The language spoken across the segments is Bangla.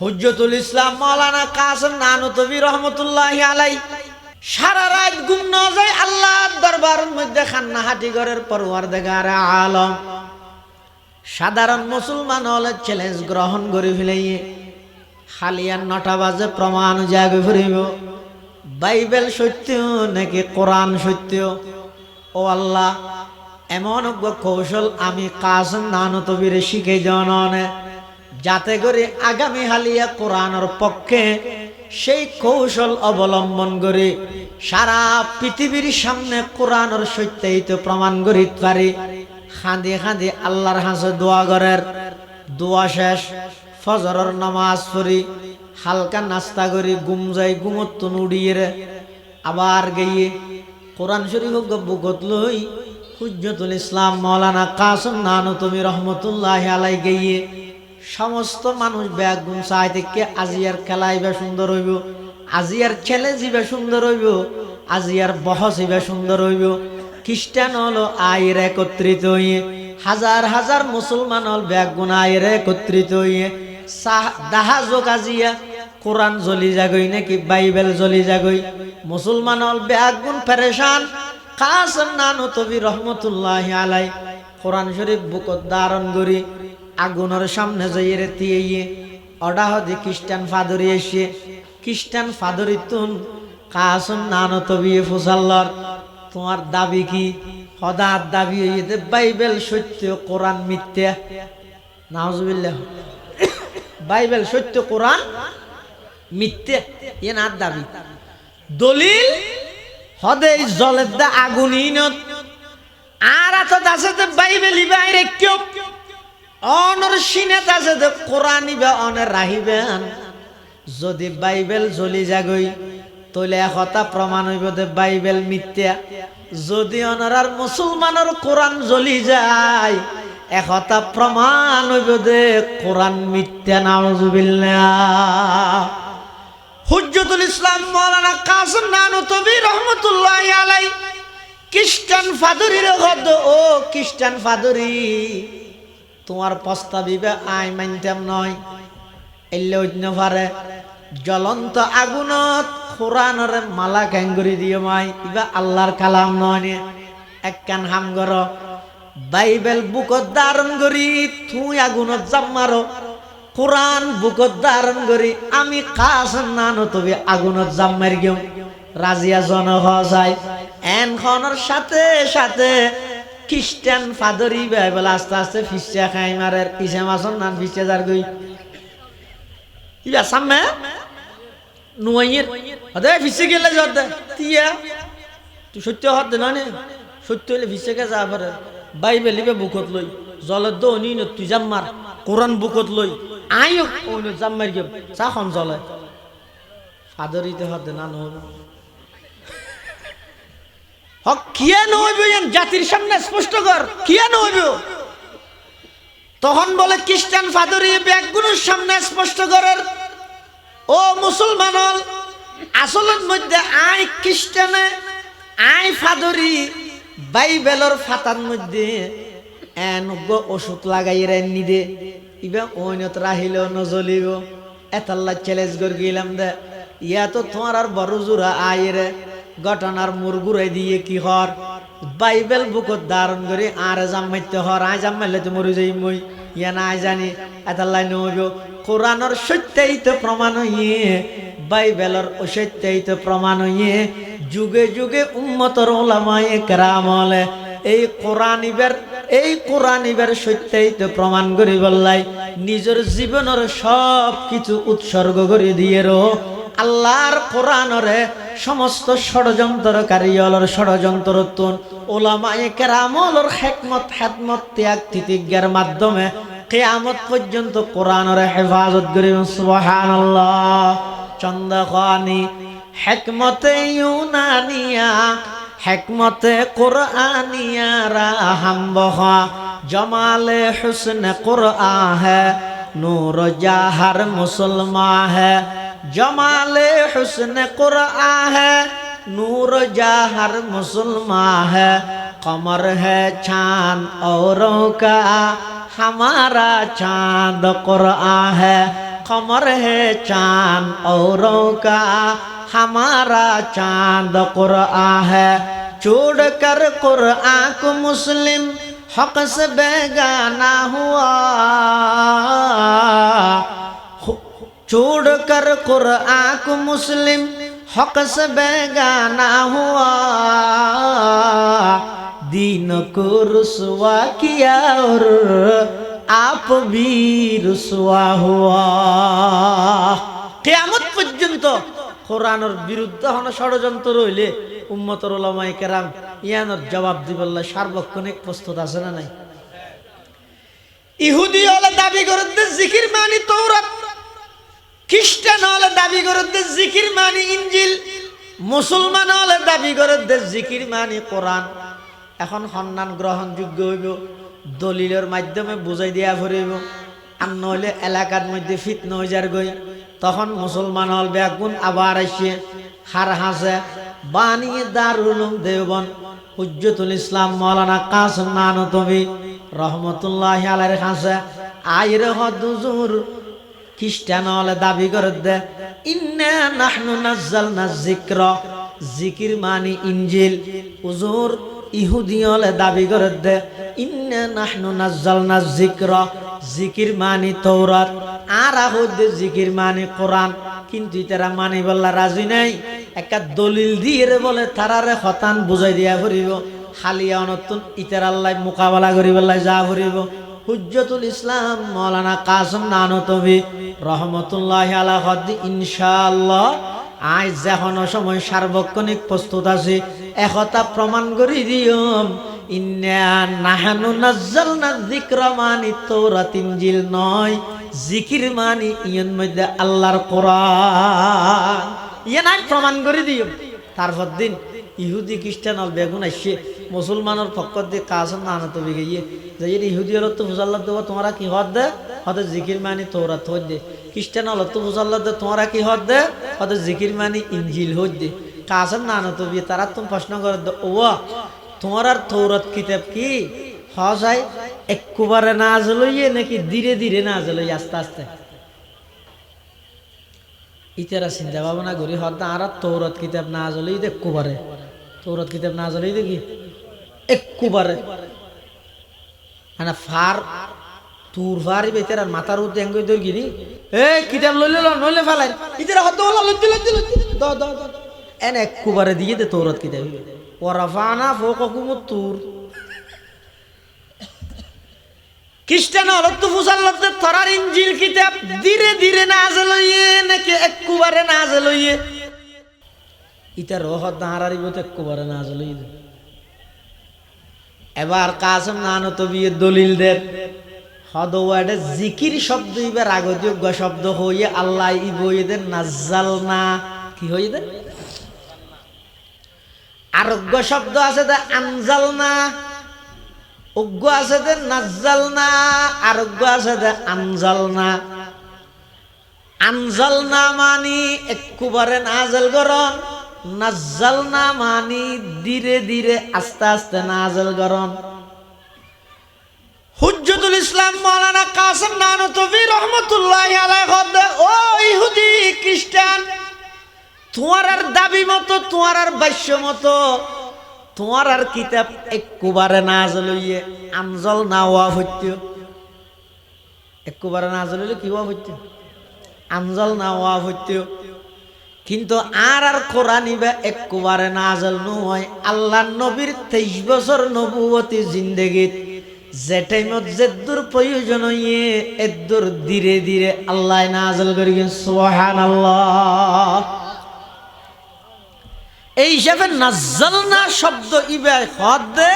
হুজ্জতুল ইসলাম মৌলানা কাসম নানুতবি রহমতুল্লাহ আলাই, সারা রাত ঘুম না যায় আল্লাহর দরবারের মধ্যে খান্না হাটি ঘরের পরওয়ার দেখার আলম। সাধারণ মুসলমান হলে চ্যালেঞ্জ গ্রহণ করে ফেলাইয়ে হালিয়ান নটা বাজে প্রমাণ জাগে ফুরিব। বাইবেল সত্য নাকি কোরআন সত্য? ও আল্লাহ, এমন কৌশল আমি কাসম নানুতবিরে শিখে দেওয়া যাতে করে আগামী হালিয়া কোরআনের পক্ষে সেই কৌশল অবলম্বন করে সারা পৃথিবীর সামনে কোরআনের সত্যায়িত প্রমাণ করিতে পারি। খাঁদি খাঁদি আল্লাহর হাসে দোয়া করার, দোয়া শেষ, ফজরের নামাজ পড়ি, হালকা নাস্তা করি গুম যাই ঘুমত উড়িয়ে রে। আবার গিয়ে কোরআন শরীফ বুকত লই, হুজ্জতুল ইসলাম মৌলানা কাসম নানু তুমি রহমতুল্লাহ আলাই গিয়ে সমস্ত মানুষ ব্যাগ গুম চাই থেকে আজিয়ার খেলাইবে সুন্দর হইব। আজিয়ার ছেলে যাবে সুন্দর হইব। আজিয়ার বহস হইবে সুন্দর হইব। খ্রিস্টান হলো আয়ের একত্রিত হইয়ে। হাজার হাজার মুসলমান হল ব্যাগ গুণ আয়ের একত্রিত হইয়ে। দাহা যোগ আজিয়া। কোরআন জ্বলি যাগই নাকি বাইবেল জ্বলি যাগই মুসলমান হল ব্যাগ গুণ ফেরেশান। কাসম নানু তবি রহমতুল্লাহ আলাই কোরআন শরীফ বুকত ধারণ করি। আগুনের সামনে যাইয়ে রেতিয়ে অডা হদি খ্রিস্টান ফাদরি এসে, খ্রিস্টান ফাদরি তুন কাসম নানো তবি ফুসাল্লর। তোমার দাবি কি? হদার দাবি হইতে বাইবেল সত্য, কোরআন মিথ্যা। নাউজুবিল্লাহ। বাইবেল সত্য, কোরআন মিথ্যা। এ না দাবি। দলিল হদে জলের দা আগুনই আর এত আছে বাইবেল বাইরে কেউ অনর সিনেত আছে যে কোরআন ইবা অনের রাহিবেন যদি বাইবেল জ্বলি যাগই তইলে একতা প্রমাণ হইব যে বাইবেল মিথ্যা। যদি অনার মুসলমানের কোরআন জ্বলি যায় একতা প্রমাণ হইব যে কোরআন মিথ্যা, নাউজুবিল্লাহ। হুজ্জতুল ইসলাম মৌলানা কাসম নানু তবি রহমতুল্লাহ আলাই খ্রিস্টান ফাদুরির গদ ও খ্রিস্টান ফাদুরি। তোমার প্রস্তাবিবে আই মানতাম নয়। এলে অন্য পারে জ্বলন্ত আগুনত কোরআনের মালা ক্যাঙ্গুরি দিয়ে মাই, ইবা আল্লাহর কালাম নয়। এক কান হাম গর, বাইবেল বুকত ধারণ করি তুই আগুনত জাম মারো। কোরআন বুকত ধারণ করি, আমি কাজ নানো তবে আগুনত জাম মারি গেও রাজিয়া জন হওয়া যায় এন খনের সাথে সাথে খ্রিস্টান ফাদরি বাইবেল আস্তে আস্তে ফিসে খাই মারে পিছে মাসন নান ফিসে যার গই। ইয়া সামনে? নুয়াইয়ের? আদে ফিসে গেলে জদ তিয়া? তুই সত্য হত না নে সত্য হলে ফিসে কে যা পারে। বাইবেল ইবে বুকত লই। জলের দো নি তুই জাম্মার কোরআন বুকত লই। আইও ওই জাম্মার গে চা খন জলে ফাদরিতে হতে না নহব। হক কিয়া নহইব জাতির সামনে স্পষ্ট কর। কিয়া নহইব তখন বলে খ্রিস্টান ফাদরি ব্যাগগুলোর সামনে স্পষ্ট করার ও মুসলমান আসলের মধ্যে আই খ্রিস্টানে, আই ফাদরি বাইবেলর ফাতার মধ্যে এনগ্য ওষুধ লাগাই রেননি দে ইবা ওইনত রাহিল নজলিব। এতাল্লা চ্যালেঞ্জ করে গেলাম দে। ইয়া তো তোমার আর বড় জোড়া আইরে ঘটনার মুর ঘুরাই দিয়ে কি হর? বাইবেল বুকত ধারণ করে আর জামাইতে হর, আই জামাইলে তো মরে যাই মই। ইয়া না জানি এতাল্লাই নইব কোরআনের সত্যায়িত প্রমাণ ইয়ে বাইবেলর অসত্যায়িত প্রমাণ ইয়ে যুগে যুগে উম্মতর ওলামায়ে কেরামলে এই কোরআন ইবের এই কোরআন ইবের সত্যায়িত প্রমাণ করে বললাই, নিজের জীবনের সব কিছু উৎসর্গ করে দিয়ে রো। আল্লাহর কোরআনরে সমস্ত ষড়যন্ত্রকারী অলর ষড়যন্ত্র তুন ওলামায়ে কেরামলর হেকমত হেকমত ত্যাগ, তিতিজ্ঞার মাধ্যমে কেয়ামত পর্যন্ত কোরআনরে হেফাজত করি সুবহানাল্লাহ। চন্দ্রখানি হেকমতে ইউনানিয়া, হেকমতে কোরআনিয়া, রাহাম বহা জমালে হুসন কোরআন হে নূর জাহার মুসলমান হে जमाले हुस्न कुरआ है नूर जाहर मुसलमान है कमर है चांद औरों का हमारा चांद कुरआ है कमर है चांद औरों का हमारा चांद कुरआ है छोड़ कर कुरआ को मुस्लिम हक से बेगाना हुआ छोड़ कर कुरआ को मुस्लिम हक से बेगाना हुआ दीन को रुसवा किया और आप भी রুসওয়া হুয়া কিয়ামত পর্যন্ত কোরআনের বিরুদ্ধে হন ষড়যন্ত্র রইলে উম্মতর ওলামাই কেরাম ইয়ানোর জবাব দিবল্লা সার্বক্ষণিক প্রস্তুত আছে না নাই ইহুদি হলে দাবি করতে জিকির মানি তৌরাত খ্রিস্টান হলে দাবি করতে জিকির মানি ইঞ্জিল, মুসলমান হলে দাবি করতে জিকির মানি কোরআন। এখন সন্ধান গ্রহণযোগ্য হইব, দলিলের মাধ্যমে বুঝাই দিয়া ফুরিব আর নইলে এলাকার মধ্যে ফিট নই যার গই। তখন মুসলমান হল ব্যাগুন আবার আসে হার হাসে বানিয়ে দারুলুম দেওবন। হুজ্জতুল ইসলাম মৌলানা কাসম নানতবি রহমতুল্লাহ আলের হাসে আইর হদুজুর খ্রিস্টান হলে দাবি করে দে ইন্না নাহনু নাজ্জালনা যিকর। জিকির মানি ইনজিল হুজুর, ইহুদি হলে দাবি করে দে ইন্না নাহনু নাজ্জালনা যিকর। জিকির মানি তৌরাত আর আহুদ জিকির মানি কোরআন। কিন্তু তারা মানি বললা রাজি নাই। একটা দলিল দিয়ে বলে তারারে হতান বুঝাই দিয়া ফুরিব। হালিয়া অনতুন ইতার আল্লাহ মোকাবেলা করি বললাই যা ফুরিব। হুজ্জতুল ইসলাম, মৌলানা কাসম নানতবি, রহমতুল্লাহ আলা হদ্দি ইনশাআল্লাহ। আজ যেখন সময় সার্বক্ষণিক প্রস্তুত আছে, একতা প্রমাণ করি দিয়ম। ইনজিল নয় মানি মধ্যে আল্লাহর কোরআন। ইয়ে নাই, প্রমাণ করে দিও তারপর দিন ইহুদি খ্রিস্টান আর বেগুন আসছে মুসলমানের পক্ষ দিয়ে কাজ না আনা তবে গিয়ে যে ইহুদি হলো তো বুঝাল্লা দেবো, তোমরা কি হদ দে? হতে জিকির মানি তোরা থোর দে। খ্রিস্টান হলো তো বুঝাল্লা দে, তোমরা কি হদ দে? হতে জিকির মানি ইঞ্জিল হদ দে। কাজ না আনা তবে, তারা তুমি প্রশ্ন করে দে ও তোমার তৌরত কিতাব কি? হজাই একবারে না লইয়ে নাকি ধীরে ধীরে না লইয়ে আস্তে আস্তে? ইতারা চিন্তা ভাবনা করি হদ আর তৌরত কিতাব না জ্বলেই একবারে তৌরত কিতাব না জ্বলেই দেখি একবারে মানে ফার, তুর ফারি বেতার মাথার উঠে এঙ্গই দর গিনি এ কিতাব লইলে নইলে ফেলাই। ইতারা হলো লজ্জি লজ্জি লজ্জি দ দ এন দিয়ে দে তৌরত কিতাব। তুর। খ্রিস্টান থরার ইঞ্জিল কিতাব। ধীরে ধীরে নাজে লইয়ে নাকি একবারে নাজে লইয়ে ইটা রহত দাঁড়ারিব তো একবারে নাজে লইয়ে এবার কাসম নানো তো বিয়ে দলিল জিকির শব্দ ইবার আগযোগ্য শব্দ হইয়ে আল্লাহ না। কি হইয়ে আরোগ্য শব্দ আছে দে আনজাল না। অজ্ঞ আছে দে নাজ্জাল না। আরোগ্য আছে দে আনজাল না। আনজাল না মানি একবারে নাজল গরম। নাজ্জাল না মানি ধীরে ধীরে আস্তে আস্তে নাজল গরম। হুজ্জতুল ইসলাম মাওলানা কাসম নানতবি রহমতুল্লাহ আলাইহি ও ইহুদি খ্রিস্টান, তোমার আর দাবি মতো, তোমার আর বাস্য মতো, তোমার আর কিতাব একবারে না জ্বলইয়ে আনজল না হওয়া হইত একবারে না জ্বলিলে কি হওয়া হইত আনজল না হওয়া হইত কিন্তু আর আর কোরআনিবা একবারে না জল নয় আল্লাহ নবীর তেইশ বছর নবুয়তী জিন্দেগিত। যে টাইমত যেদুর প্রয়োজন হইয়ে এদুর ধীরে ধীরে আল্লাহ নাজল করি সোহান আল্লাহ এই হিসাবে নাজল না শব্দ ইবে হদ দে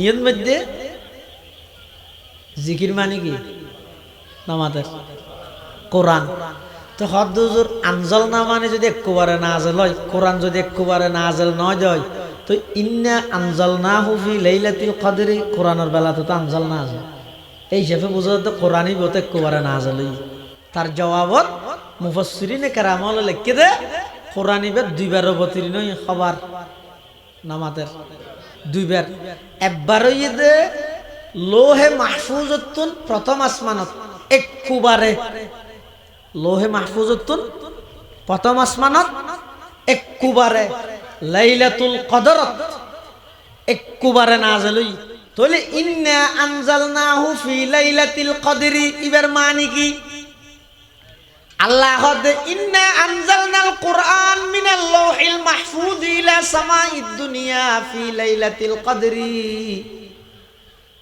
ইয়ের মধ্যে জিকির মানে কি? নামাজের। কোরআন। তো হদ হুজুর, আনজল না মানে যদি একবারে নাজল হয়, কোরআন যদি একবারে নাজল নয় যায় তো ইন্না আনজল না হুফি লাইলাতুল কদরি, কোরআনের বেলা তো আনজল না আছে। এই হিসাবে বুঝা তো কোরআনই বোধ একবারে নাজল তার জবাবত মুফসরিনে কেরামল লিখে দে, কোরআনই কোরআনিবার দুইবার অবতীর্ণ খবর নামাতের দুইবার একবার দে, লোহে মাহফুজতুন প্রথম আসমানত একবারে লোহে মাহফুজতুন প্রথম আসমানত এককুবারে লাইলাতুল কদরত, এককুবারে নাজেল হই তাহলে ইন্না আনজালনাহু ফি লাইলাতিল কদরি, ইবার মানে কি? আল্লাহ হদে ইন্না আনজালনাল কুরআন মিনাল লাওহিল মাহফুজ ইলা সামাইদ দুনিয়া ফি লাইলাতিল কদরি।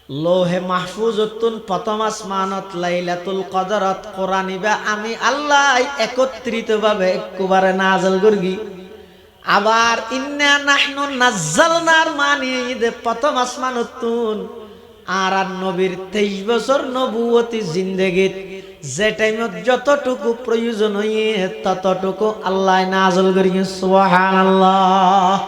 লোহে মাহফুজতুন প্রথম আসমানত লাইলাতুল কদরত, কোরআন ইবা আমি আল্লাহ একত্রিত ভাবে একবারে নাজল করগি। আবার ইন্না নাহনু নাজ্জালনার মানি ঈদে প্রথম আসমানতুন আর আর নবীর তেইশ বছর নবুয়তি জিন্দেগিত। যে টাইমত যতটুকু প্রয়োজন হইয়ে ততটুকু আল্লাহ নাজল করি সুবহানাল্লাহ।